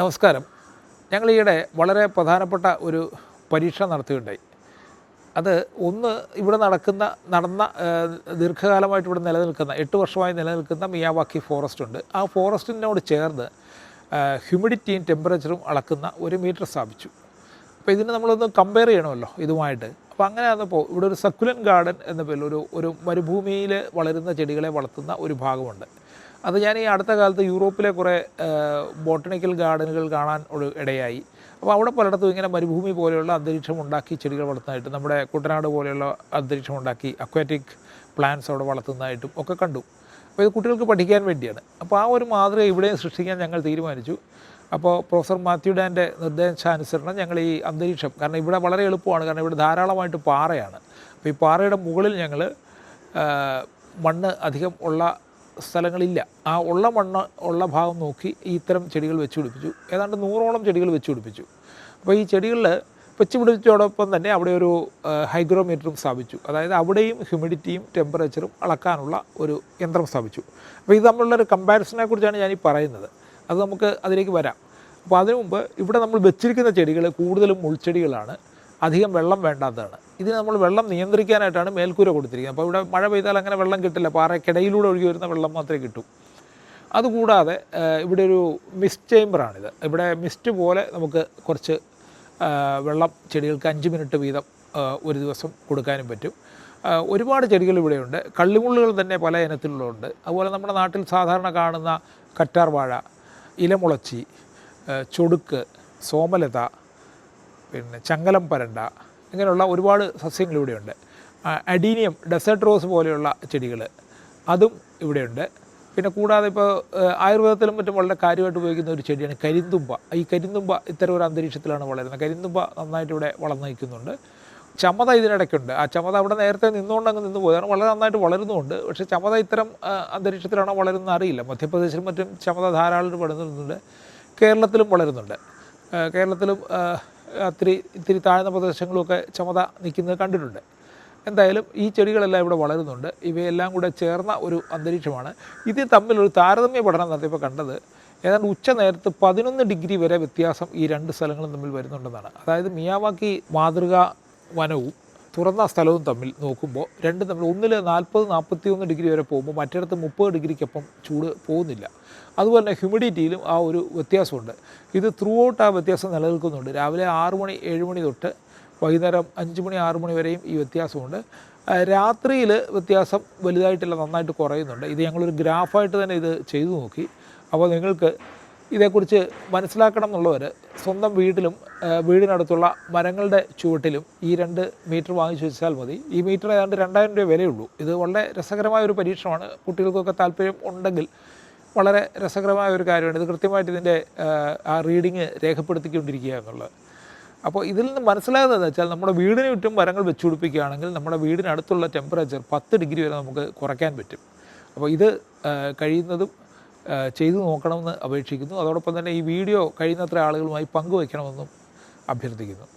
നമസ്കാരം. ഞങ്ങൾ ഈയിടെ വളരെ പ്രധാനപ്പെട്ട ഒരു പരീക്ഷ നടത്തുകയുണ്ടായി. അത് ഒന്ന് ഇവിടെ നടക്കുന്ന നടന്ന ദീർഘകാലമായിട്ട് ഇവിടെ നിലനിൽക്കുന്ന എട്ട് വർഷമായി നിലനിൽക്കുന്ന മിയാവാക്കി ഫോറസ്റ്റ് ഉണ്ട്. ആ ഫോറസ്റ്റിനോട് ചേർന്ന് ഹ്യൂമിഡിറ്റിയും ടെമ്പറേച്ചറും അളക്കുന്ന ഒരു മീറ്റർ സ്ഥാപിച്ചു. അപ്പോൾ ഇതിന് നമ്മളൊന്ന് കമ്പയർ ചെയ്യണമല്ലോ ഇതുമായിട്ട്. അപ്പോൾ അങ്ങനെ വന്നപ്പോൾ ഇവിടെ ഒരു സക്കുലൻ ഗാർഡൻ എന്ന പേരിൽ ഒരു ഒരു മരുഭൂമിയിൽ വളരുന്ന ചെടികളെ വളർത്തുന്ന ഒരു ഭാഗമുണ്ട്. അത് ഞാൻ ഈ അടുത്ത കാലത്ത് യൂറോപ്പിലെ കുറേ ബോട്ടണിക്കൽ ഗാർഡനുകൾ കാണാൻ ഒരു ഇടയായി. അപ്പോൾ അവിടെ പലയിടത്തും ഇങ്ങനെ മരുഭൂമി പോലെയുള്ള അന്തരീക്ഷം ഉണ്ടാക്കി ചെടികൾ വളർത്തുന്നതായിട്ട് നമ്മുടെ കുട്ടനാട് പോലെയുള്ള അന്തരീക്ഷം ഉണ്ടാക്കി അക്വാറ്റിക് പ്ലാന്റ്സ് അവിടെ വളർത്തുന്നതായിട്ടും ഒക്കെ കണ്ടു. അപ്പോൾ ഇത് കുട്ടികൾക്ക് പഠിക്കാൻ വേണ്ടിയാണ്. അപ്പോൾ ആ ഒരു മാതൃക ഇവിടെയും സൃഷ്ടിക്കാൻ ഞങ്ങൾ തീരുമാനിച്ചു. അപ്പോൾ പ്രൊഫസർ മാത്യു ഡാന്റെ നിർദ്ദേശാനുസരണം ഞങ്ങൾ ഈ അന്തരീക്ഷം കാരണം ഇവിടെ വളരെ എളുപ്പമാണ് കാരണം ഇവിടെ ധാരാളമായിട്ട് പാറയാണ്. അപ്പോൾ ഈ പാറയുടെ മുകളിൽ ഞങ്ങൾ മണ്ണ് അധികം ഉള്ള സ്ഥലങ്ങളില്ല. ആ ഉള്ള മണ്ണ് ഉള്ള ഭാഗം നോക്കി ഈ ഇത്തരം ചെടികൾ വെച്ച് പിടിപ്പിച്ചു. ഏതാണ്ട് നൂറോളം ചെടികൾ വെച്ച് പിടിപ്പിച്ചു. അപ്പോൾ ഈ ചെടികളിൽ വെച്ച് പിടിപ്പിച്ചതോടൊപ്പം തന്നെ അവിടെ ഒരു ഹൈഗ്രോമീറ്ററും സ്ഥാപിച്ചു. അതായത് അവിടെയും ഹ്യൂമിഡിറ്റിയും ടെമ്പറേച്ചറും അളക്കാനുള്ള ഒരു യന്ത്രം സ്ഥാപിച്ചു. അപ്പോൾ ഇത് തമ്മിലുള്ള ഒരു കമ്പാരിസനെ കുറിച്ചാണ് ഞാൻ ഈ പറയുന്നത്. അത് നമുക്ക് അതിലേക്ക് വരാം. അപ്പോൾ അതിനു മുമ്പ് ഇവിടെ നമ്മൾ വെച്ചിരിക്കുന്ന ചെടികൾ കൂടുതലും മുൾച്ചെടികളാണ്. അധികം വെള്ളം വേണ്ടാത്തതാണ്. ഇതിന് നമ്മൾ വെള്ളം നിയന്ത്രിക്കാനായിട്ടാണ് മേൽക്കൂര കൊടുത്തിരിക്കുന്നത്. അപ്പോൾ ഇവിടെ മഴ പെയ്താൽ അങ്ങനെ വെള്ളം കിട്ടില്ല. പാറയ്ക്കിടയിലൂടെ ഒഴുകി വരുന്ന വെള്ളം മാത്രമേ കിട്ടൂ. അതുകൂടാതെ ഇവിടെ ഒരു മിസ്റ്റ് ചേമ്പറാണിത് ഇവിടെ മിസ്റ്റ് പോലെ നമുക്ക് കുറച്ച് വെള്ളം ചെടികൾക്ക് അഞ്ച് മിനിറ്റ് വീതം ഒരു ദിവസം കൊടുക്കാനും പറ്റും. ഒരുപാട് ചെടികൾ ഇവിടെയുണ്ട്. കള്ളിമുള്ളുകൾ തന്നെ പല ഇനത്തിലുള്ളതുണ്ട്. അതുപോലെ നമ്മുടെ നാട്ടിൽ സാധാരണ കാണുന്ന കറ്റാർ വാഴ ഇലമുളച്ചി ചൊടുക്ക് സോമലത പിന്നെ ചങ്ങലം പരണ്ട ഇങ്ങനെയുള്ള ഒരുപാട് സസ്യങ്ങൾ ഇവിടെയുണ്ട്. അഡീനിയം ഡെസേർട്ട് റോസ് പോലെയുള്ള ചെടികൾ അതും ഇവിടെയുണ്ട്. പിന്നെ കൂടാതെ ഇപ്പോൾ ആയുർവേദത്തിലും മറ്റും വളരെ കാര്യമായിട്ട് ഉപയോഗിക്കുന്ന ഒരു ചെടിയാണ് കരിന്തുമ്പ. ഈ കരിന്തുമ്പ ഇത്തരം ഒരു അന്തരീക്ഷത്തിലാണ് വളരുന്നത്. കരിന്തുമ്പ നന്നായിട്ട് ഇവിടെ വളർന്നു നിൽക്കുന്നുണ്ട്. ചമത ഇതിനിടയ്ക്കുണ്ട്. ആ ചമത അവിടെ നേരത്തെ നിന്നുകൊണ്ട് അങ്ങ് നിന്ന് പോയതാണ് വളരെ നന്നായിട്ട് വളരുന്നുണ്ട് പക്ഷേ ചമത ഇത്തരം അന്തരീക്ഷത്തിലാണോ വളരുന്നത് അറിയില്ല. മധ്യപ്രദേശിലും മറ്റും ചമത ധാരാളം വളരുന്നുണ്ട് കേരളത്തിലും വളരുന്നുണ്ട്. കേരളത്തിലും ആ, അത്തിരി ഇത്തിരി താഴ്ന്ന പ്രദേശങ്ങളുമൊക്കെ ചുമത നിൽക്കുന്നത് കണ്ടിട്ടുണ്ട്. എന്തായാലും ഈ ചെടികളെല്ലാം ഇവിടെ വളരുന്നുണ്ട്. ഇവയെല്ലാം കൂടെ ചേർന്ന ഒരു അന്തരീക്ഷമാണ്. ഇത് തമ്മിലൊരു താരതമ്യ പഠനം നടത്തിയപ്പോൾ കണ്ടത് ഏതാണ്ട് ഉച്ച നേരത്ത് പതിനൊന്ന് ഡിഗ്രി വരെ വ്യത്യാസം ഈ രണ്ട് സ്ഥലങ്ങളും തമ്മിൽ വരുന്നുണ്ടെന്നാണ്. അതായത് മിയാവാക്കി മാതൃകാ വനവും തുറന്ന സ്ഥലവും തമ്മിൽ നോക്കുമ്പോൾ രണ്ടും തമ്മിൽ ഒന്നിൽ നാൽപ്പത് നാൽപ്പത്തി ഒന്ന് ഡിഗ്രി വരെ പോകുമ്പോൾ മറ്റിടത്ത് മുപ്പത് ഡിഗ്രിക്കൊപ്പം ചൂട് പോകുന്നില്ല. അതുപോലെ തന്നെ ഹ്യൂമിഡിറ്റിയിലും ആ ഒരു വ്യത്യാസമുണ്ട്. ഇത് ത്രൂ ഔട്ട് ആ വ്യത്യാസം നിലനിൽക്കുന്നുണ്ട്. രാവിലെ ആറ് മണി ഏഴ് മണി തൊട്ട് വൈകുന്നേരം അഞ്ച് മണി ആറ് മണി വരെയും ഈ വ്യത്യാസമുണ്ട്. രാത്രിയിൽ വ്യത്യാസം വലുതായിട്ടില്ല നന്നായിട്ട് കുറയുന്നുണ്ട്. ഇത് ഞങ്ങളൊരു ഗ്രാഫായിട്ട് തന്നെ ഇത് ചെയ്തു നോക്കി. അപ്പോൾ നിങ്ങൾക്ക് ഇതേക്കുറിച്ച് മനസ്സിലാക്കണം എന്നുള്ളവർ സ്വന്തം വീട്ടിലും വീടിനടുത്തുള്ള മരങ്ങളുടെ ചുവട്ടിലും ഈ രണ്ട് മീറ്റർ വാങ്ങിച്ചു വെച്ചാൽ മതി. ഈ മീറ്റർ ഏതാണ്ട് രണ്ടായിരം രൂപ വിലയുള്ളൂ ഇത് വളരെ രസകരമായ ഒരു പരീക്ഷണമാണ്. കുട്ടികൾക്കൊക്കെ താല്പര്യം ഉണ്ടെങ്കിൽ വളരെ രസകരമായ ഒരു കാര്യമാണ്. ഇത് കൃത്യമായിട്ട് ഇതിന്റെ ആ, റീഡിങ് രേഖപ്പെടുത്തിക്കൊണ്ടിരിക്കുക എന്നുള്ളത്. അപ്പോൾ ഇതിൽ നിന്ന് മനസ്സിലാകുന്നത് വെച്ചാൽ നമ്മുടെ വീടിന് ചുറ്റും മരങ്ങൾ വെച്ചു പിടിപ്പിക്കുകയാണെങ്കിൽ നമ്മുടെ വീടിനടുത്തുള്ള ടെമ്പറേച്ചർ പത്ത് ഡിഗ്രി വരെ നമുക്ക് കുറയ്ക്കാൻ പറ്റും. അപ്പോൾ ഇത് കഴിയുന്നതും ചെയ്തു നോക്കണമെന്ന് അപേക്ഷിക്കുന്നു. അതോടൊപ്പം തന്നെ ഈ വീഡിയോ കഴിയുന്നത്ര ആളുകളുമായി പങ്കുവയ്ക്കണമെന്നും അഭ്യർത്ഥിക്കുന്നു.